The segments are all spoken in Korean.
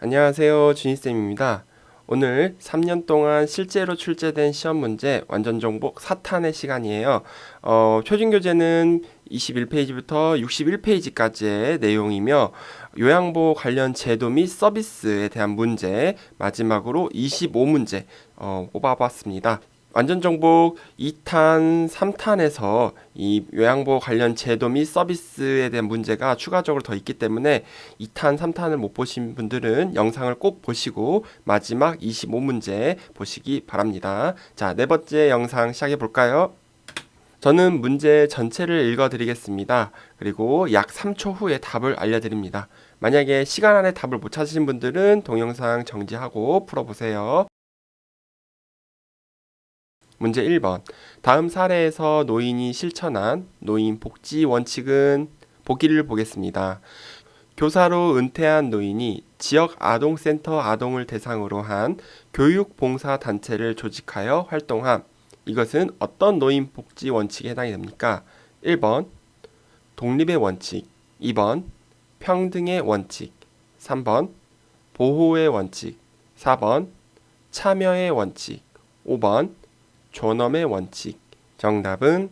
안녕하세요. 준희쌤입니다. 오늘 3년 동안 실제로 출제된 시험 문제 완전 정복 4탄의 시간이에요. 어, 표준 교재는 21페이지부터 61페이지까지의 내용이며 요양보 관련 제도 및 서비스에 대한 문제 마지막으로 25문제 어, 뽑아봤습니다. 완전 정복 2탄, 3탄에서 이 요양보 관련 제도 및 서비스에 대한 문제가 추가적으로 더 있기 때문에 2탄, 3탄을 못 보신 분들은 영상을 꼭 보시고 마지막 25문제 보시기 바랍니다. 자, 네 번째 영상 시작해 볼까요? 저는 문제 전체를 읽어 드리겠습니다. 그리고 약 3초 후에 답을 알려드립니다. 만약에 시간 안에 답을 못 찾으신 분들은 동영상 정지하고 풀어보세요. 문제 1번. 다음 사례에서 노인이 실천한 노인 복지 원칙은 보기를 보겠습니다. 교사로 은퇴한 노인이 지역 아동센터 아동을 대상으로 한 교육 봉사 단체를 조직하여 활동함. 이것은 어떤 노인 복지 원칙에 해당이 됩니까? 1번. 독립의 원칙, 2번. 평등의 원칙, 3번. 보호의 원칙, 4번. 참여의 원칙, 5번 존엄의 원칙. 정답은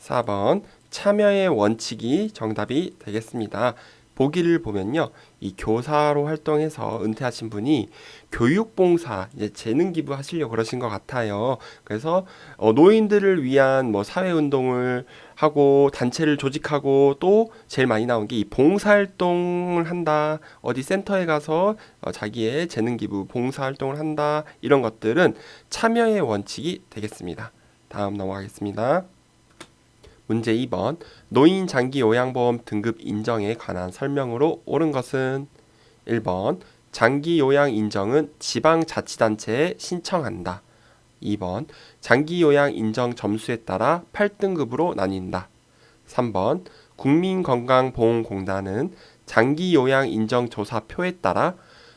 4번 참여의 원칙이 정답이 되겠습니다. 보기를 보면요. 이 교사로 활동해서 은퇴하신 분이 교육봉사, 이제 재능 기부 하시려고 그러신 것 같아요. 그래서 어, 노인들을 위한 뭐 사회운동을 하고 단체를 조직하고 또 제일 많이 나온 게 이 봉사활동을 한다. 어디 센터에 가서 어, 자기의 재능 기부, 봉사활동을 한다. 이런 것들은 참여의 원칙이 되겠습니다. 다음 넘어가겠습니다. 문제 2번 노인 장기 요양보험 등급 인정에 관한 설명으로 옳은 것은 1번 장기 요양 인정은 지방 자치단체에 신청한다. 2번 장기 요양 인정 점수에 따라 8등급으로 나뉜다. 3번 국민건강보험공단은 장기 요양 인정 조사표에 따라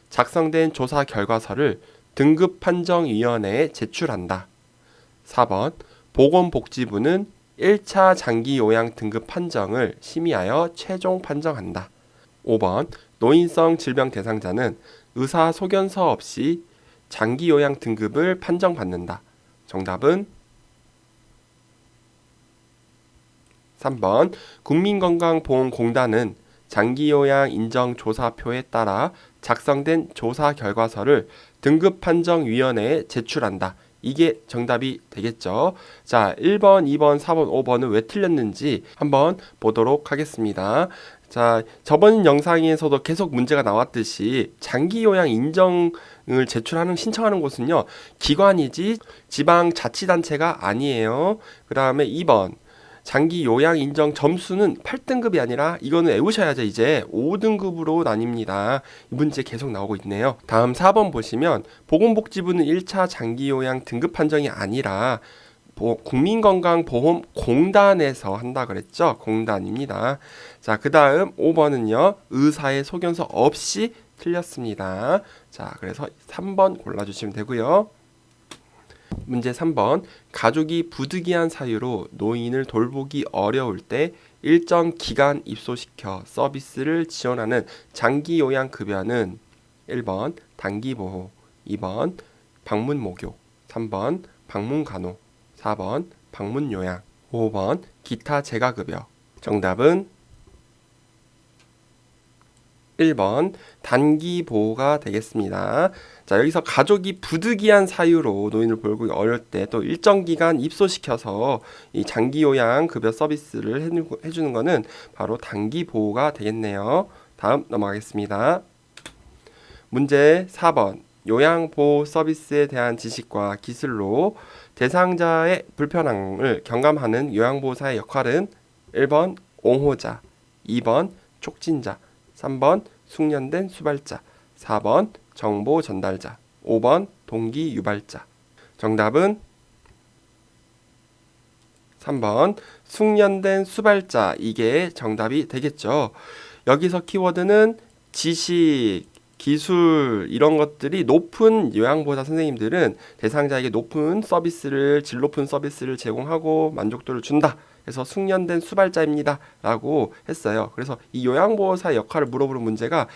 작성된 조사 결과서를 등급 판정위원회에 제출한다. 4번 보건복지부는 1차 장기 요양 등급 판정을 심의하여 최종 판정한다. 5번 노인성 질병 대상자는 의사 소견서 없이 장기 요양 등급을 판정받는다. 정답은 3번 국민건강보험공단은 장기요양 인정 조사표에 따라 작성된 조사 결과서를 등급 판정 위원회에 제출한다. 이게 정답이 되겠죠. 자, 1번, 2번, 4번, 5번은 왜 틀렸는지 한번 보도록 하겠습니다. 자, 저번 영상에서도 계속 문제가 나왔듯이 장기 요양 인정을 제출하는 신청하는 곳은요. 기관이지 지방 자치단체가 아니에요. 그다음에 2번 장기 요양 인정 점수는 8등급이 아니라 이거는 외우셔야죠. 이제 5등급으로 나뉩니다. 이 문제 계속 나오고 있네요. 다음 4번 보시면 보건복지부는 1차 장기 요양 등급 판정이 아니라 국민건강보험공단에서 한다 그랬죠. 공단입니다. 자, 그 다음 5번은요. 의사의 소견서 없이 틀렸습니다. 자, 그래서 3번 골라주시면 되고요. 문제 3번 가족이 부득이한 사유로 노인을 돌보기 어려울 때 일정 기간 입소시켜 서비스를 지원하는 장기 요양 급여는 1번 단기 보호, 2번 방문 목욕, 3번 방문 간호, 4번 방문 요양, 5번 기타 재가 급여. 정답은 1번 단기 보호가 되겠습니다. 자, 여기서 가족이 부득이한 사유로 노인을 돌보기 어려울 때 또 일정 기간 입소시켜서 이 장기 요양 급여 서비스를 해 주는 것은 바로 단기 보호가 되겠네요. 다음 넘어가겠습니다. 문제 4번 요양보호 서비스에 대한 지식과 기술로 대상자의 불편함을 경감하는 요양보호사의 역할은 1번 옹호자, 2번 촉진자, 3번 숙련된 수발자, 4번 정보 전달자, 5번 동기 유발자. 정답은 3번 숙련된 수발자 이게 정답이 되겠죠. 여기서 키워드는 지식, 기술 이런 것들이 높은 요양보호사 선생님들은 대상자에게 높은 서비스를 질 높은 서비스를 제공하고 만족도를 준다 그래서 숙련된 수발자입니다라고 했어요. 그래서 이 요양보호사 역할을 물어보는 문제가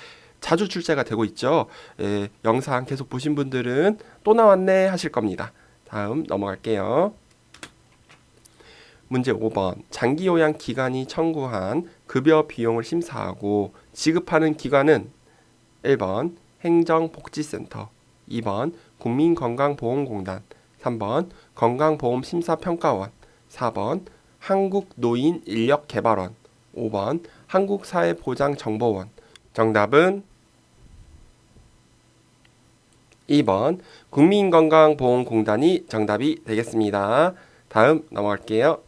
자주 출제가 되고 있죠. 예, 영상 계속 보신 분들은 또 나왔네 하실 겁니다. 다음 넘어갈게요. 문제 5번. 장기 요양 기관이 청구한 급여 비용을 심사하고 지급하는 기관은 1번 행정복지센터, 2번 국민건강보험공단, 3번 건강보험심사평가원, 4번 한국노인인력개발원, 5번 한국사회보장정보원. 정답은 2번 국민건강보험공단이 정답이 되겠습니다. 다음 넘어갈게요.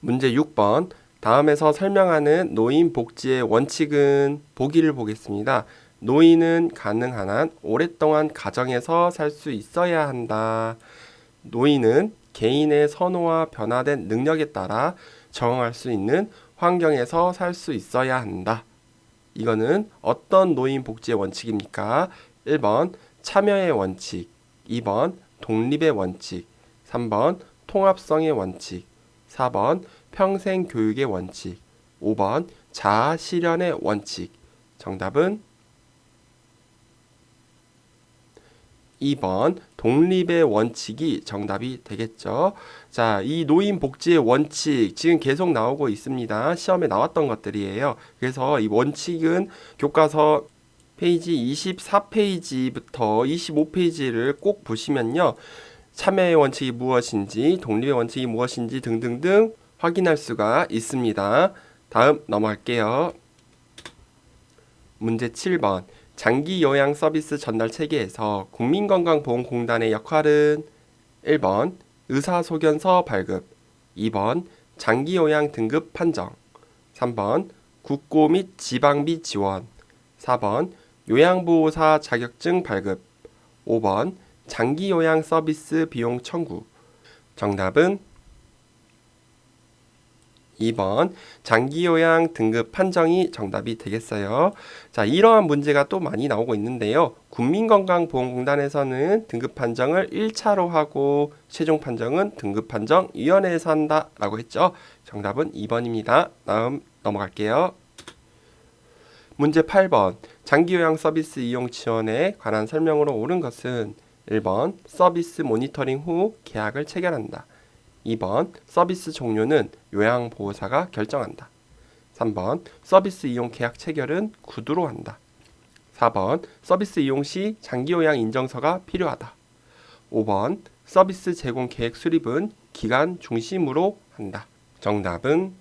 문제 6번. 다음에서 설명하는 노인 복지의 원칙은 보기를 보겠습니다. 노인은 가능한 한 오랫동안 가정에서 살 수 있어야 한다. 노인은 개인의 선호와 변화된 능력에 따라 적응할 수 있는 환경에서 살 수 있어야 한다. 이거는 어떤 노인 복지의 원칙입니까? 1번 참여의 원칙, 2번 독립의 원칙, 3번 통합성의 원칙, 4번 평생 교육의 원칙, 5번 자아 실현의 원칙. 정답은 2번 독립의 원칙이 정답이 되겠죠. 자, 이 노인 복지의 원칙 지금 계속 나오고 있습니다. 시험에 나왔던 것들이에요. 그래서 이 원칙은 교과서 페이지 24페이지부터 25페이지를 꼭 보시면요. 참여의 원칙이 무엇인지, 독립의 원칙이 무엇인지 등등등 확인할 수가 있습니다. 다음 넘어갈게요. 문제 7번. 장기 요양 서비스 전달 체계에서 국민건강보험공단의 역할은 1번 의사소견서 발급, 2번 장기 요양 등급 판정, 3번 국고 및 지방비 지원, 4번 요양보호사 자격증 발급, 5번 장기 요양 서비스 비용 청구. 정답은 2번 장기 요양 등급 판정이 정답이 되겠어요. 자, 이러한 문제가 또 많이 나오고 있는데요. 국민건강보험공단에서는 등급 판정을 1차로 하고 최종 판정은 등급 판정 위원회에서 한다라고 했죠. 정답은 2번입니다. 다음 넘어갈게요. 문제 8번 장기 요양 서비스 이용 지원에 관한 설명으로 옳은 것은 1번 서비스 모니터링 후 계약을 체결한다. 2번 서비스 종료는 요양보호사가 결정한다. 3번 서비스 이용 계약 체결은 구두로 한다. 4번 서비스 이용 시 장기요양 인정서가 필요하다. 5번 서비스 제공 계획 수립은 기간 중심으로 한다. 정답은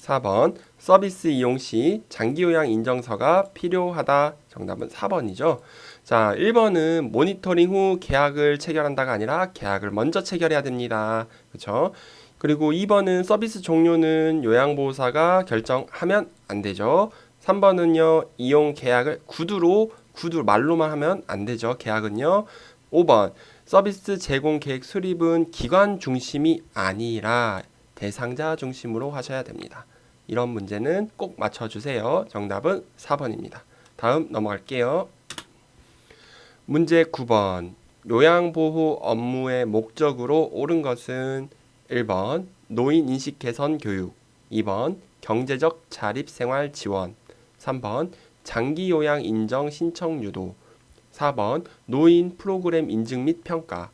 4번 서비스 이용 시 장기요양 인정서가 필요하다. 정답은 4번이죠. 자, 1번은 모니터링 후 계약을 체결한다가 아니라 계약을 먼저 체결해야 됩니다. 그렇죠? 그리고 2번은 서비스 종료는 요양보호사가 결정하면 안 되죠. 3번은요. 이용 계약을 구두로 구두 말로만 하면 안 되죠. 계약은요. 5번 서비스 제공 계획 수립은 기관 중심이 아니라 대상자 중심으로 하셔야 됩니다. 이런 문제는 꼭 맞춰 주세요. 정답은 4번입니다. 다음 넘어갈게요. 문제 9번. 요양보호 업무의 목적으로 옳은 것은 1번 노인 인식 개선 교육, 2번 경제적 자립 생활 지원, 3번 장기 요양 인정 신청 유도, 4번 노인 프로그램 인증 및 평가,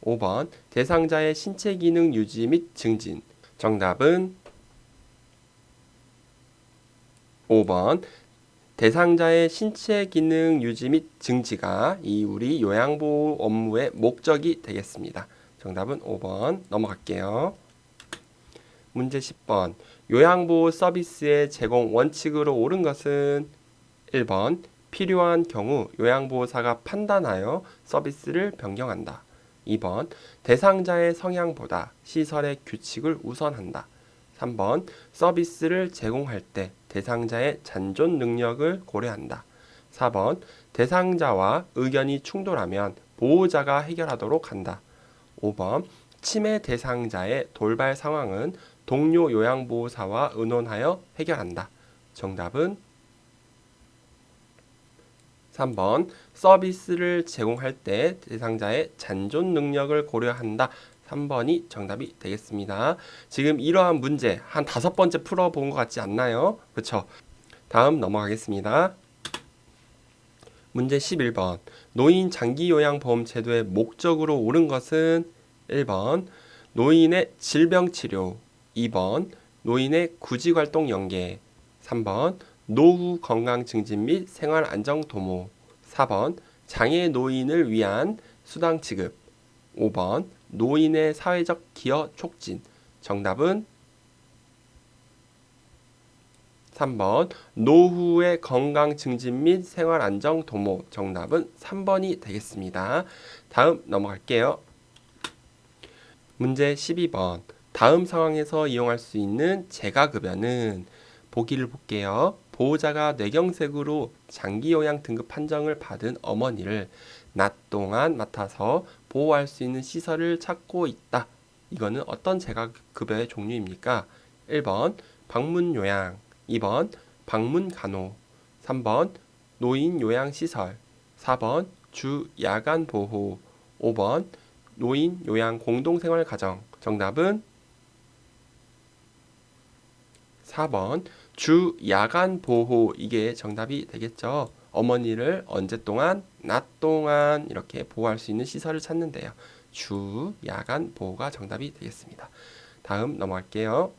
5번 대상자의 신체 기능 유지 및 증진. 정답은 5번 대상자의 신체 기능 유지 및 증지가 이 우리 요양보호 업무의 목적이 되겠습니다. 정답은 5번 넘어갈게요. 문제 10번 요양보호 서비스의 제공 원칙으로 옳은 것은 1번 필요한 경우 요양보호사가 판단하여 서비스를 변경한다. 2번 대상자의 성향보다 시설의 규칙을 우선한다. 3번 서비스를 제공할 때 대상자의 잔존 능력을 고려한다. 4번 대상자와 의견이 충돌하면 보호자가 해결하도록 한다. 5번 치매 대상자의 돌발 상황은 동료 요양보호사와 의논하여 해결한다. 정답은 3번 서비스를 제공할 때 대상자의 잔존 능력을 고려한다. 3번이 정답이 되겠습니다. 지금 이러한 문제 한 다섯 번째 풀어본 것 같지 않나요? 그렇죠? 다음 넘어가겠습니다. 문제 11번. 노인 장기 요양 보험 제도의 목적으로 옳은 것은 1번. 노인의 질병 치료. 2번. 노인의 구직 활동 연계. 3번. 노후 건강 증진 및 생활 안정 도모. 4번. 장애 노인을 위한 수당 지급. 5번 노인의 사회적 기여 촉진 정답은 3번 노후의 건강 증진 및 생활 안정 도모 정답은 3번이 되겠습니다. 다음 넘어갈게요. 문제 12번 다음 상황에서 이용할 수 있는 재가급여는 보기를 볼게요. 보호자가 뇌경색으로 장기요양 등급 판정을 받은 어머니를 낮 동안 맡아서 보호할 수 있는 시설을 찾고 있다. 이거는 어떤 재가급여의 종류입니까? 1번 방문 요양 2번 방문 간호, 3번 노인 요양 시설, 4번 주 야간 보호, 5번 노인 요양 공동생활 가정. 정답은 4번 주 야간 보호 이게 정답이 되겠죠. 어머니를 언제 동안 낮 동안 이렇게 보호할 수 있는 시설을 찾는데요. 주 야간 보호가 정답이 되겠습니다. 다음 넘어갈게요.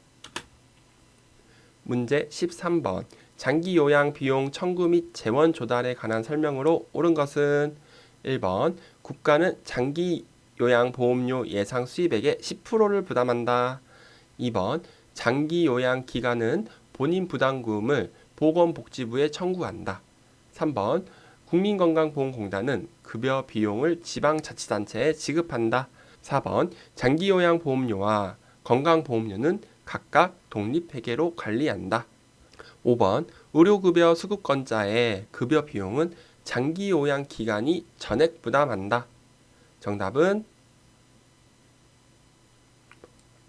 문제 13번 장기 요양 비용 청구 및 재원 조달에 관한 설명으로 옳은 것은 1번 국가는 장기 요양 보험료 예상 수입액의 10%를 부담한다. 2번 장기 요양 기간은 본인 부담금을 보건복지부에 청구한다. 3번 국민건강보험공단은 급여 비용을 지방자치단체에 지급한다. 4번 장기요양보험료와 건강보험료는 각각 독립회계로 관리한다. 5번 의료급여 수급권자의 급여 비용은 장기요양 기간이 전액 부담한다. 정답은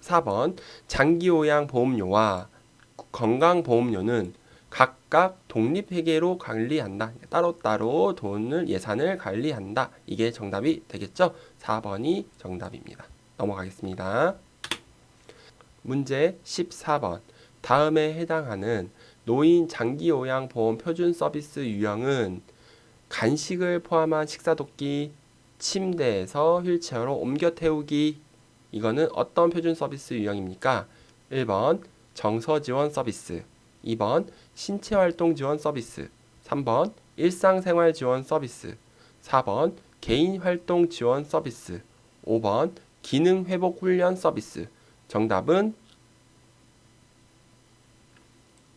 4번 장기요양 보험료와 건강보험료는 각각 독립회계로 관리한다. 따로따로 돈을 예산을 관리한다. 이게 정답이 되겠죠? 4번이 정답입니다. 넘어가겠습니다. 문제 14번. 다음에 해당하는 노인 장기 요양 보험 표준 서비스 유형은 간식을 포함한 식사도끼, 침대에서 휠체어로 옮겨 태우기. 이거는 어떤 표준 서비스 유형입니까? 1번 정서 지원 서비스, 2번 신체 활동 지원 서비스, 3번 일상생활 지원 서비스, 4번 개인 활동 지원 서비스, 5번 기능 회복 훈련 서비스. 정답은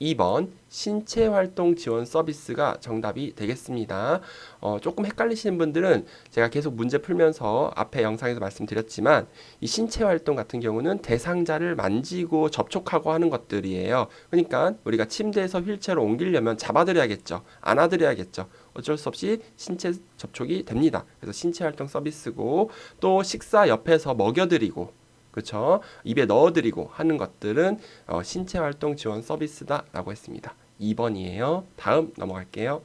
2번 신체 활동 지원 서비스가 정답이 되겠습니다. 어, 조금 헷갈리시는 분들은 제가 계속 문제 풀면서 앞에 영상에서 말씀드렸지만 이 신체 활동 같은 경우는 대상자를 만지고 접촉하고 하는 것들이에요. 그러니까 우리가 침대에서 휠체어로 옮기려면 잡아드려야겠죠. 안아드려야겠죠. 어쩔 수 없이 신체 접촉이 됩니다. 그래서 신체 활동 서비스고 또 식사 옆에서 먹여드리고 그렇죠? 입에 넣어드리고 하는 것들은 어, 신체 활동 지원 서비스다라고 했습니다. 2번이에요. 다음 넘어갈게요.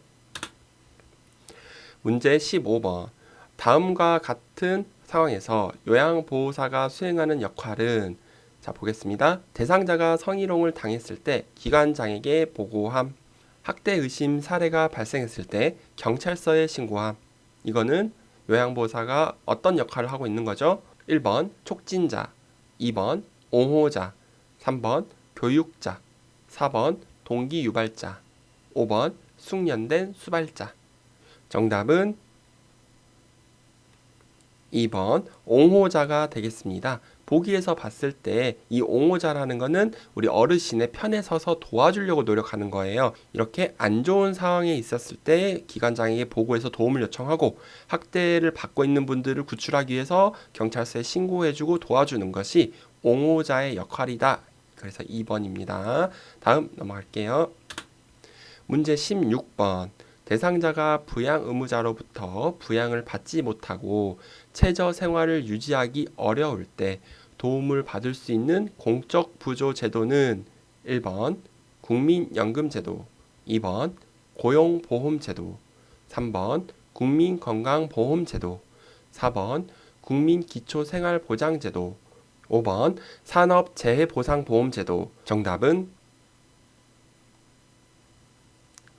문제 15번. 다음과 같은 상황에서 요양보호사가 수행하는 역할은 자 보겠습니다. 대상자가 성희롱을 당했을 때 기관장에게 보고함, 학대 의심 사례가 발생했을 때 경찰서에 신고함. 이거는 요양보호사가 어떤 역할을 하고 있는 거죠? 1번 촉진자, 2번 옹호자, 3번 교육자, 4번 동기 유발자, 5번 숙련된 수발자. 정답은 2번 옹호자가 되겠습니다. 보기에서 봤을 때 이 옹호자라는 것은 우리 어르신의 편에 서서 도와주려고 노력하는 거예요. 이렇게 안 좋은 상황에 있었을 때 기관장에게 보고해서 도움을 요청하고 학대를 받고 있는 분들을 구출하기 위해서 경찰서에 신고해주고 도와주는 것이 옹호자의 역할이다. 그래서 2번입니다. 다음 넘어갈게요. 문제 16번. 대상자가 부양 의무자로부터 부양을 받지 못하고 최저 생활을 유지하기 어려울 때 도움을 받을 수 있는 공적 부조 제도는 1번 국민연금제도, 2번 고용보험제도, 3번 국민건강보험제도 4번 국민기초생활보장제도 5번 산업재해보상보험제도. 정답은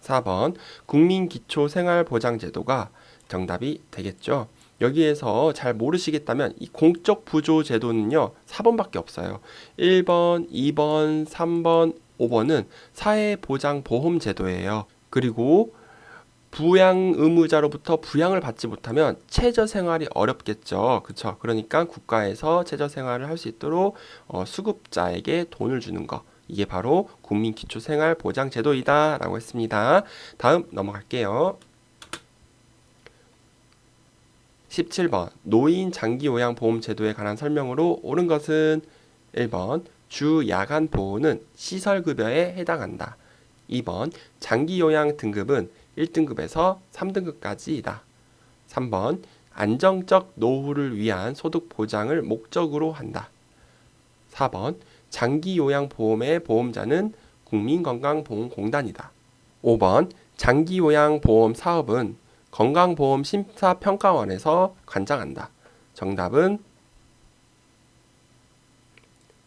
4번 국민기초생활보장제도가 정답이 되겠죠. 여기에서 잘 모르시겠다면 이 공적 부조 제도는요. 4번밖에 없어요. 1번, 2번, 3번, 5번은 사회보장보험 제도예요. 그리고 부양 의무자로부터 부양을 받지 못하면 최저 생활이 어렵겠죠. 그렇죠? 그러니까 국가에서 최저 생활을 할 수 있도록 어, 수급자에게 돈을 주는 거. 이게 바로 국민기초생활보장제도이다 라고 했습니다. 다음 넘어갈게요. 17번 노인 장기요양보험제도에 관한 설명으로 옳은 것은 1번 주 야간 보호는 시설급여에 해당한다. 2번 장기요양 등급은 1등급에서 3등급까지이다. 3번 안정적 노후를 위한 소득 보장을 목적으로 한다. 4번 장기요양보험의 보험자는 국민건강보험공단이다. 5번 장기요양보험 사업은 건강보험 심사평가원에서 관장한다. 정답은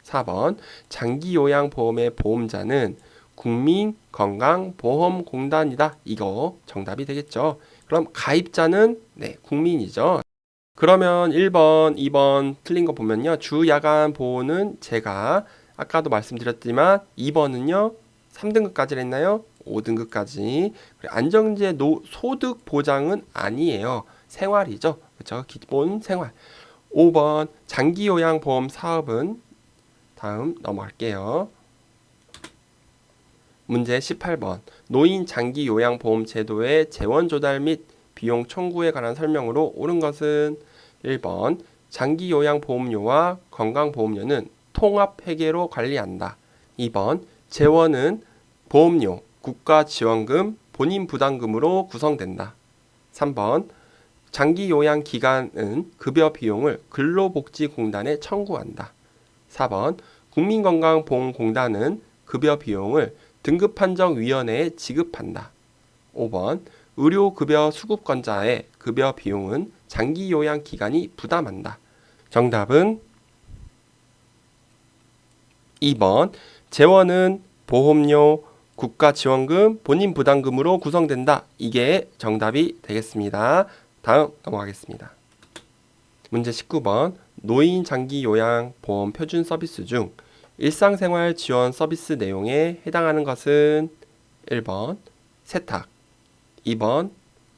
4번 장기요양보험의 보험자는 국민건강보험공단이다. 이거 정답이 되겠죠. 그럼 가입자는 네, 국민이죠. 그러면 1번, 2번 틀린 거 보면요. 주야간 보호는 제가 아까도 말씀드렸지만 2번은요. 3등급까지 했나요? 5등급까지. 안정제 노, 소득 보장은 아니에요. 생활이죠. 그렇죠? 기본 생활. 5번 장기 요양 보험 사업은 다음 넘어갈게요. 문제 18번 노인 장기 요양 보험 제도의 재원 조달 및 비용 청구에 관한 설명으로 옳은 것은 1번 장기 요양 보험료와 건강 보험료는 통합 회계로 관리한다. 2번 재원은 보험료, 국가 지원금, 본인 부담금으로 구성된다. 3번 장기 요양 기간은 급여 비용을 근로복지공단에 청구한다. 4번 국민건강보험공단은 급여 비용을 등급판정위원회에 지급한다. 5번 의료급여 수급권자의 급여 비용은 장기 요양 기간이 부담한다. 정답은 2번 재원은 보험료, 국가지원금, 본인 부담금으로 구성된다. 이게 정답이 되겠습니다. 다음 넘어가겠습니다. 문제 19번 노인 장기 요양 보험 표준 서비스 중 일상생활 지원 서비스 내용에 해당하는 것은 1번 세탁, 2번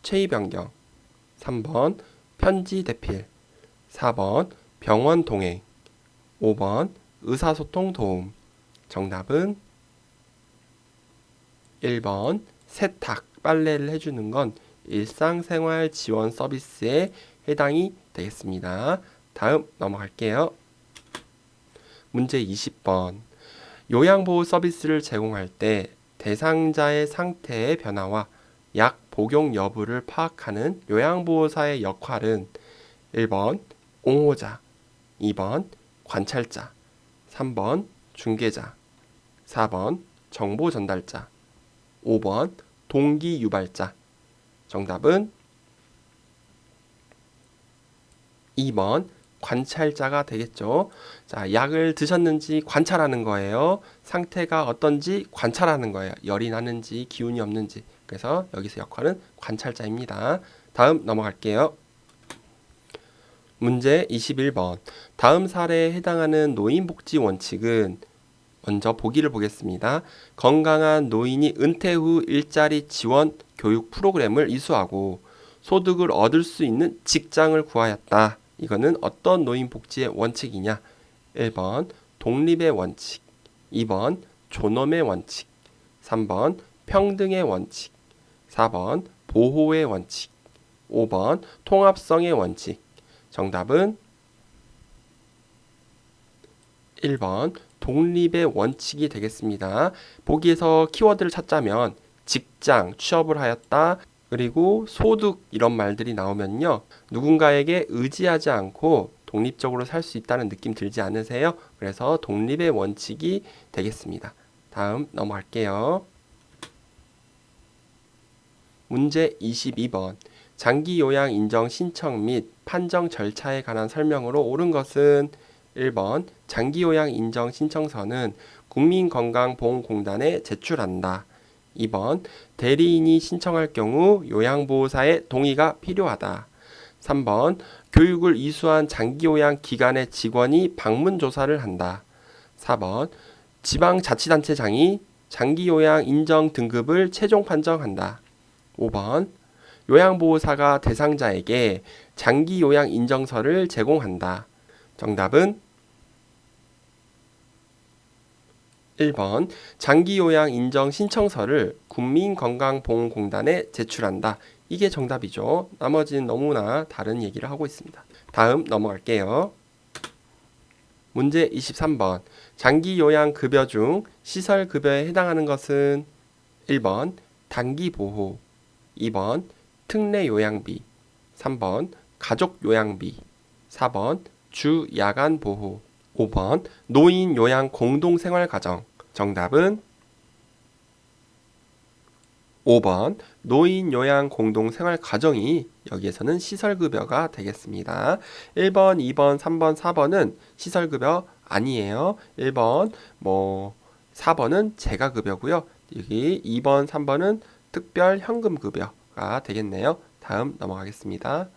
체위 변경, 3번 편지 대필, 4번 병원 동행, 5번 의사소통 도움. 정답은 1번 세탁, 빨래를 해주는 건 일상생활 지원 서비스에 해당이 되겠습니다. 다음 넘어갈게요. 문제 20번. 요양보호 서비스를 제공할 때 대상자의 상태의 변화와 약 복용 여부를 파악하는 요양보호사의 역할은 1번 옹호자, 2번 관찰자, 3번 중개자, 4번 정보 전달자, 5번 동기 유발자. 정답은 2번 관찰자가 되겠죠. 자, 약을 드셨는지 관찰하는 거예요. 상태가 어떤지 관찰하는 거예요. 열이 나는지 기운이 없는지. 그래서 여기서 역할은 관찰자입니다. 다음 넘어갈게요. 문제 21번. 다음 사례에 해당하는 노인복지 원칙은 먼저 보기를 보겠습니다. 건강한 노인이 은퇴 후 일자리 지원 교육 프로그램을 이수하고 소득을 얻을 수 있는 직장을 구하였다. 이거는 어떤 노인복지의 원칙이냐? 1번 독립의 원칙, 2번 존엄의 원칙, 3번 평등의 원칙, 4번 보호의 원칙, 5번 통합성의 원칙. 정답은 1번 독립의 원칙이 되겠습니다. 보기에서 키워드를 찾자면 직장, 취업을 하였다, 그리고 소득 이런 말들이 나오면요. 누군가에게 의지하지 않고 독립적으로 살 수 있다는 느낌 들지 않으세요? 그래서 독립의 원칙이 되겠습니다. 다음 넘어갈게요. 문제 22번. 장기 요양 인정 신청 및 판정 절차에 관한 설명으로 옳은 것은 1번 장기 요양 인정 신청서는 국민건강보험공단에 제출한다. 2번 대리인이 신청할 경우 요양보호사의 동의가 필요하다. 3번 교육을 이수한 장기요양 기관의 직원이 방문 조사를 한다. 4번 지방자치단체장이 장기요양 인정 등급을 최종 판정한다. 5번 요양보호사가 대상자에게 장기 요양 인정서를 제공한다. 정답은 1번 장기 요양 인정 신청서를 국민건강보험공단에 제출한다. 이게 정답이죠. 나머지는 너무나 다른 얘기를 하고 있습니다. 다음 넘어갈게요. 문제 23번. 장기 요양 급여 중 시설 급여에 해당하는 것은 1번 단기 보호, 2번 특례 요양비, 3번 가족 요양비, 4번 주 야간 보호, 5번 노인 요양 공동 생활 가정. 정답은 5번 노인 요양 공동 생활 가정이 여기에서는 시설 급여가 되겠습니다. 1번, 2번, 3번, 4번은 시설 급여 아니에요. 1번 뭐 4번은 재가 급여고요. 여기 2번, 3번은 특별 현금 급여 가 되겠네요. 다음 넘어가겠습니다.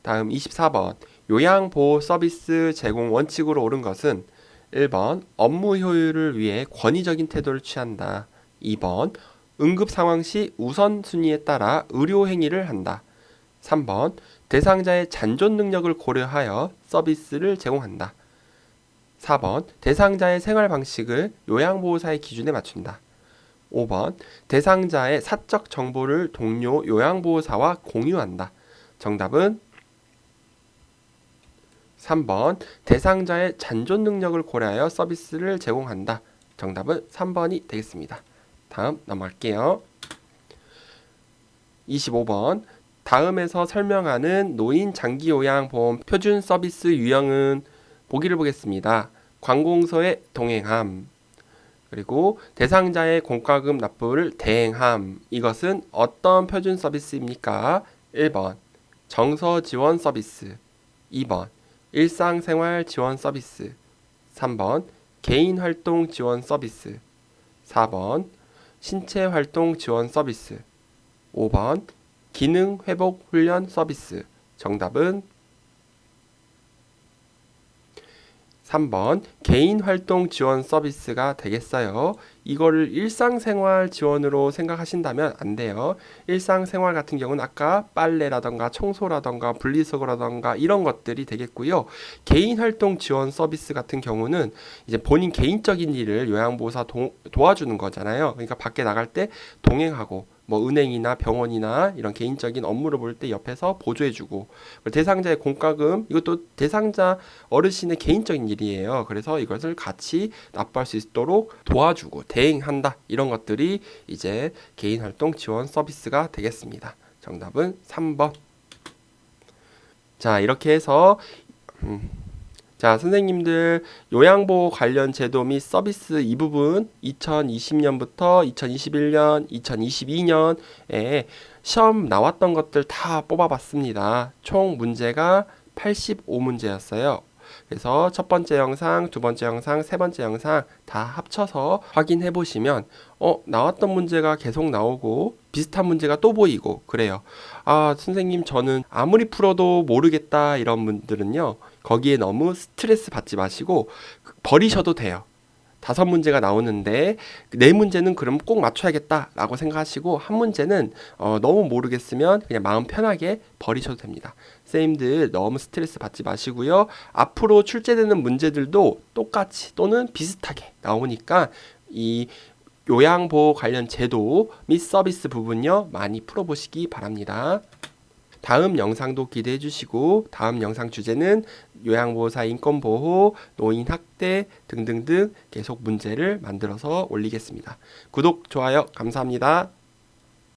다음 24번 요양 보호 서비스 제공 원칙으로 옳은 것은 1번 업무 효율을 위해 권위적인 태도를 취한다. 2번 응급 상황 시 우선순위에 따라 의료 행위를 한다. 3번 대상자의 잔존 능력을 고려하여 서비스를 제공한다. 4번 대상자의 생활 방식을 요양보호사의 기준에 맞춘다. 5번 대상자의 사적 정보를 동료 요양보호사와 공유한다. 정답은 3번 대상자의 잔존 능력을 고려하여 서비스를 제공한다. 정답은 3번이 되겠습니다. 다음 넘어갈게요. 25번 다음에서 설명하는 노인 장기 요양 보험 표준 서비스 유형은 보기를 보겠습니다. 관공서의 동행함 그리고 대상자의 공과금 납부를 대행함. 이것은 어떤 표준 서비스입니까? 1번 정서 지원 서비스. 2번 일상생활 지원 서비스. 3번 개인 활동 지원 서비스. 4번 신체 활동 지원 서비스. 5번 기능 회복 훈련 서비스. 정답은 3번 개인 활동 지원 서비스가 되겠어요. 이거를 일상생활 지원으로 생각하신다면 안 돼요. 일상생활 같은 경우는 아까 빨래라던가 청소라던가 분리수거라던가 이런 것들이 되겠고요. 개인 활동 지원 서비스 같은 경우는 이제 본인 개인적인 일을 요양보호사 도, 도와주는 거잖아요. 그러니까 밖에 나갈 때 동행하고 뭐 은행이나 병원이나 이런 개인적인 업무를 볼 때 옆에서 보조해주고 대상자의 공과금 이것도 대상자 어르신의 개인적인 일이에요. 그래서 이것을 같이 납부할 수 있도록 도와주고 대행한다 이런 것들이 이제 개인 활동 지원 서비스가 되겠습니다. 정답은 3번. 자 이렇게 해서 음. 자, 선생님들 요양보호 관련 제도 및 서비스 이 부분 2020년부터 2021년, 2022년에 시험 나왔던 것들 다 뽑아봤습니다. 총 문제가 85문제였어요. 그래서 첫 번째 영상, 두 번째 영상, 세 번째 영상 다 합쳐서 확인해 보시면 어, 나왔던 문제가 계속 나오고 비슷한 문제가 또 보이고 그래요. 아, 선생님 저는 아무리 풀어도 모르겠다 이런 분들은요. 거기에 너무 스트레스 받지 마시고 버리셔도 돼요. 다섯 문제가 나오는데 네 문제는 그럼 꼭 맞춰야겠다라고 생각하시고 한 문제는 어, 너무 모르겠으면 그냥 마음 편하게 버리셔도 됩니다. 쌤들 너무 스트레스 받지 마시고요. 앞으로 출제되는 문제들도 똑같이 또는 비슷하게 나오니까 이 요양보호 관련 제도 및 서비스 부분요 많이 풀어보시기 바랍니다. 다음 영상도 기대해 주시고 다음 영상 주제는 요양보호사 인권보호, 노인 학대 등등등 계속 문제를 만들어서 올리겠습니다. 구독, 좋아요 감사합니다.